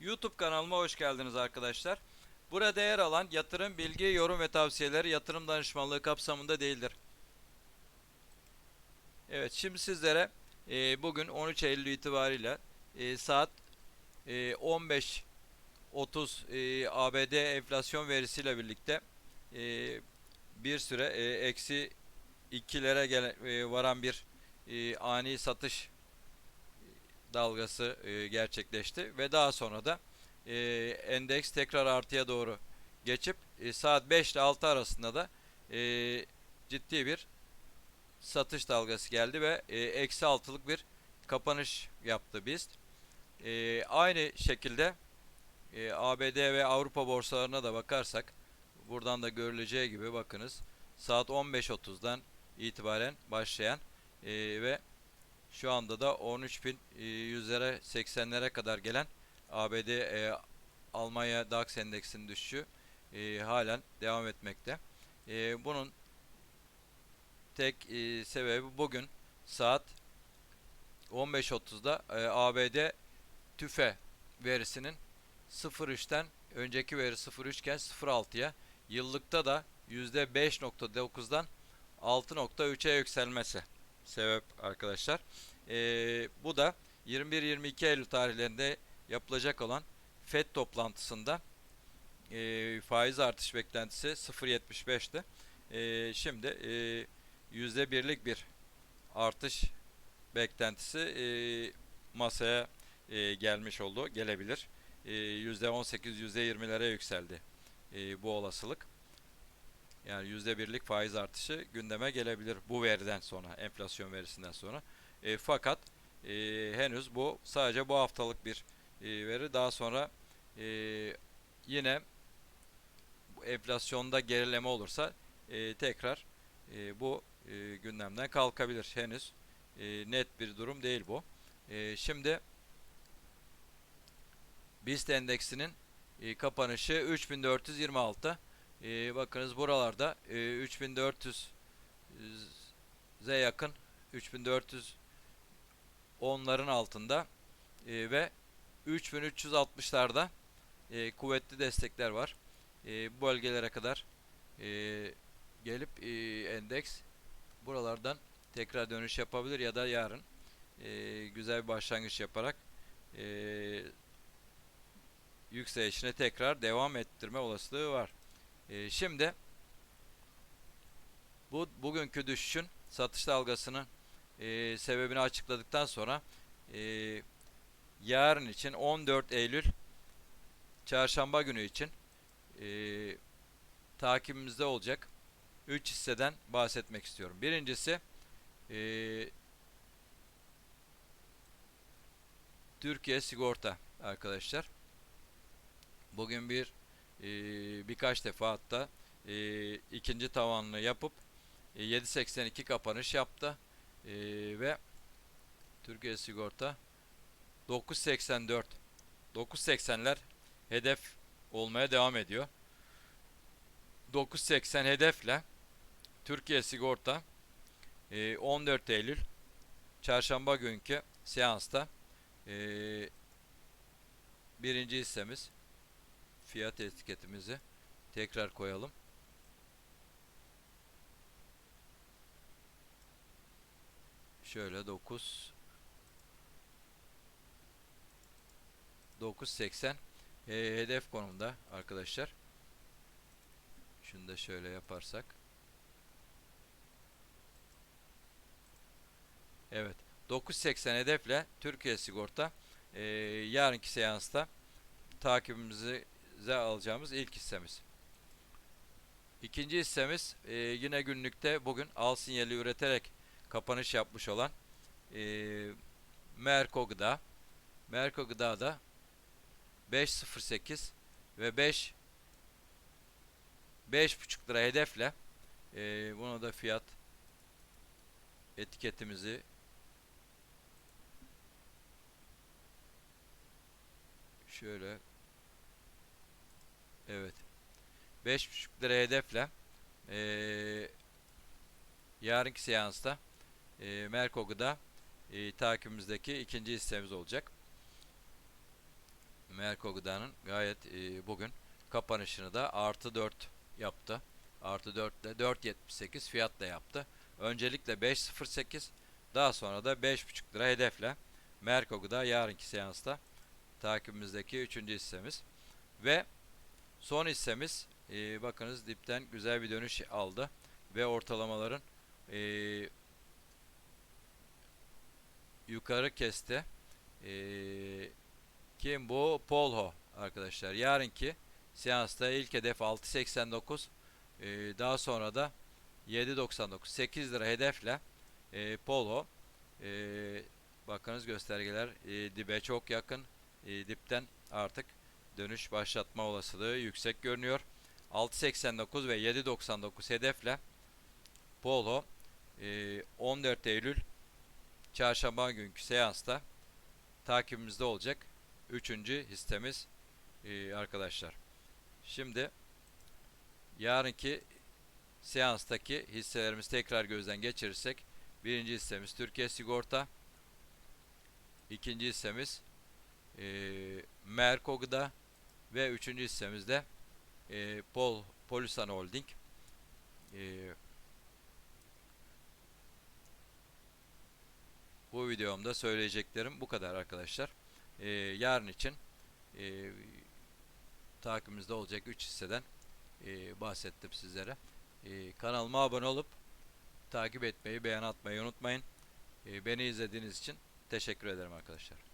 YouTube kanalıma hoş geldiniz arkadaşlar. Burada yer alan yatırım, bilgi, yorum ve tavsiyeleri yatırım danışmanlığı kapsamında değildir. Evet şimdi sizlere e, bugün 13 Eylül itibariyle e, saat e, 15.30 e, ABD enflasyon verisiyle birlikte e, bir süre e, eksi 2'lere gele- e, varan bir e, ani satış dalgası e, gerçekleşti ve daha sonra da e, endeks tekrar artıya doğru geçip e, saat 5 ile 6 arasında da ciddi bir satış dalgası geldi ve eksi altılık bir kapanış yaptı BIST. Aynı şekilde ABD ve Avrupa borsalarına da bakarsak buradan da görüleceği gibi bakınız saat 15.30'dan itibaren başlayan ve şu anda da 13.100'lere 80'lere kadar gelen ABD e, Almanya DAX endeksinin düşüşü e, halen devam etmekte. E, bunun tek e, sebebi bugün saat 15.30'da e, ABD TÜFE verisinin 0.3'ten önceki veri 0.3 iken 0.6'ya yıllıkta da %5.9'dan 6.3'e yükselmesi sebep arkadaşlar. Ee, bu da 21-22 Eylül tarihlerinde yapılacak olan FED toplantısında e, faiz artış beklentisi 0.75'ti. E, şimdi e, %1'lik bir artış beklentisi e, masaya e, gelmiş oldu, gelebilir. E, %18-%20'lere yükseldi e, bu olasılık. Yani %1'lik faiz artışı gündeme gelebilir bu veriden sonra, enflasyon verisinden sonra. E, fakat e, henüz bu sadece bu haftalık bir e, veri. Daha sonra e, yine enflasyonda gerileme olursa e, tekrar e, bu e, gündemden kalkabilir. Henüz e, net bir durum değil bu. E, şimdi BIST endeksinin e, kapanışı 3426. E, bakınız buralarda e, 3400 ze yakın 3400 onların altında e, ve 3360'larda e, kuvvetli destekler var. E, bu bölgelere kadar e, gelip e, endeks buralardan tekrar dönüş yapabilir ya da yarın e, güzel bir başlangıç yaparak e, yükselişine tekrar devam ettirme olasılığı var. E, şimdi bu bugünkü düşüşün satış dalgasının e, sebebini açıkladıktan sonra e, yarın için 14 Eylül çarşamba günü için e, takibimizde olacak 3 hisseden bahsetmek istiyorum. Birincisi e, Türkiye Sigorta arkadaşlar. Bugün bir e, birkaç defa hatta e, ikinci tavanını yapıp e, 7.82 kapanış yaptı e, ve Türkiye Sigorta 9.84 9.80'ler hedef olmaya devam ediyor. 9.80 hedefle Türkiye Sigorta e, 14 Eylül çarşamba günkü seansta birinci hissemiz fiyat etiketimizi tekrar koyalım. Şöyle 9 980 e, hedef konumda arkadaşlar. Şunu da şöyle yaparsak. Evet. 980 hedefle Türkiye Sigorta e, yarınki seansta takibimizi alacağımız ilk hissemiz. İkinci hissemiz e, yine günlükte bugün al sinyali üreterek kapanış yapmış olan e, Merko Gıda. Merko Gıda'da 5.08 ve 5 5.5 lira hedefle e, bunu da fiyat etiketimizi şöyle evet 5.5 lira hedefle e, yarınki seansta e, Merko Gıda e, takibimizdeki ikinci hissemiz olacak. Merko Gıda'nın gayet e, bugün kapanışını da artı 4 yaptı. Artı 4 ile 4.78 fiyatla yaptı. Öncelikle 5.08 daha sonra da 5.5 lira hedefle Merko Gıda yarınki seansta takibimizdeki 3. hissemiz. Ve son hissemiz e, bakınız dipten güzel bir dönüş aldı ve ortalamaların e, yukarı kesti. E, kim bu? Polho arkadaşlar. Yarınki seansta ilk hedef 6.89 e, daha sonra da 7.99 8 lira hedefle e, Polho e, bakınız göstergeler e, dibe çok yakın e, dipten artık dönüş başlatma olasılığı yüksek görünüyor. 6.89 ve 7.99 hedefle Polo e, 14 Eylül çarşamba günkü seansta takibimizde olacak. Üçüncü hissemiz e, arkadaşlar. Şimdi yarınki seanstaki hisselerimiz tekrar gözden geçirirsek birinci hissemiz Türkiye Sigorta ikinci hissemiz e, Merko Gıda ve üçüncü hissemiz de e, Pol Polisan Holding e, bu videomda söyleyeceklerim bu kadar arkadaşlar. E, yarın için e, takibimizde olacak 3 hisseden e, bahsettim sizlere. E, kanalıma abone olup takip etmeyi, beğen atmayı unutmayın. E, beni izlediğiniz için teşekkür ederim arkadaşlar.